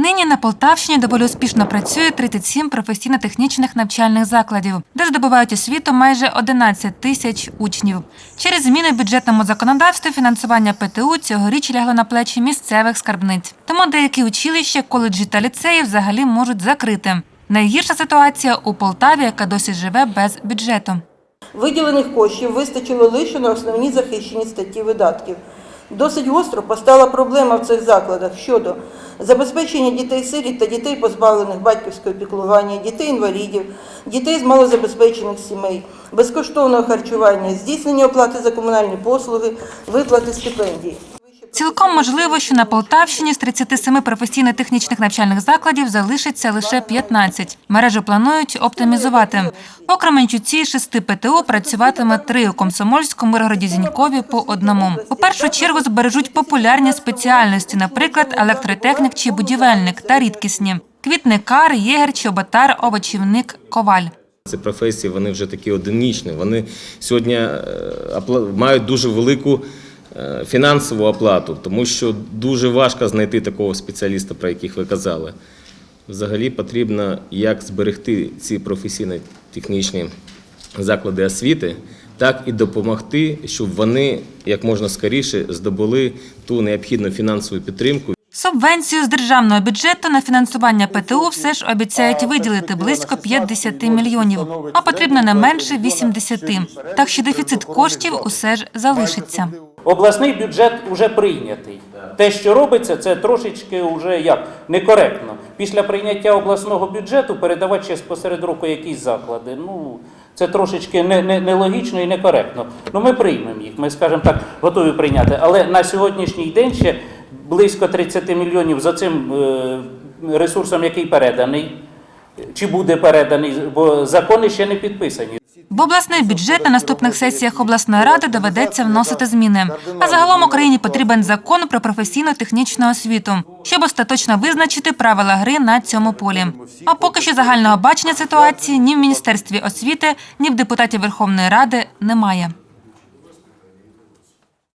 Нині на Полтавщині доволі успішно працює 37 професійно-технічних навчальних закладів, де здобувають освіту майже 11 тисяч учнів. Через зміни в бюджетному законодавстві фінансування ПТУ цьогоріч лягло на плечі місцевих скарбниць. Тому деякі училища, коледжі та ліцеї взагалі можуть закрити. Найгірша ситуація у Полтаві, яка досі живе без бюджету. Виділених коштів вистачило лише на основні захищені статті видатків. Досить гостро постала проблема в цих закладах щодо забезпечення дітей-сиріт та дітей, позбавлених батьківського піклування, дітей-інвалідів, дітей з малозабезпечених сімей, безкоштовного харчування, здійснення оплати за комунальні послуги, виплати стипендій. Цілком можливо, що на Полтавщині з 37 професійно-технічних навчальних закладів залишиться лише 15. Мережу планують оптимізувати. У Кременчуці шести ПТУ працюватиме три у Комсомольському, Миргороді, Зінькові по одному. У першу чергу збережуть популярні спеціальності, наприклад, електротехнік чи будівельник та рідкісні. Квітникар, єгер, чоботар, овочівник, коваль. Ці професії вони вже такі одинічні. Вони сьогодні е, мають дуже велику фінансову оплату, тому що дуже важко знайти такого спеціаліста, про яких ви казали. Взагалі потрібно як зберегти ці професійно-технічні заклади освіти, так і допомогти, щоб вони як можна скоріше здобули ту необхідну фінансову підтримку. Субвенцію з державного бюджету на фінансування ПТУ все ж обіцяють виділити близько 50 мільйонів, а потрібно не менше 80. Так що дефіцит коштів усе ж залишиться. Обласний бюджет вже прийнятий. Те, що робиться, це трошечки вже як некоректно. Після прийняття обласного бюджету передавати ще посеред року якісь заклади. Ну це трошечки не, не, нелогічно і некоректно. Ну ми приймемо їх. Ми, скажімо так, готові прийняти. Але на сьогоднішній день ще близько 30 мільйонів за цим е, ресурсом, який переданий, чи буде переданий, бо закони ще не підписані. В обласний бюджет на наступних сесіях обласної ради доведеться вносити зміни. А загалом Україні потрібен закон про професійно-технічну освіту, щоб остаточно визначити правила гри на цьому полі. А поки що загального бачення ситуації ні в міністерстві освіти, ні в депутатів Верховної Ради немає.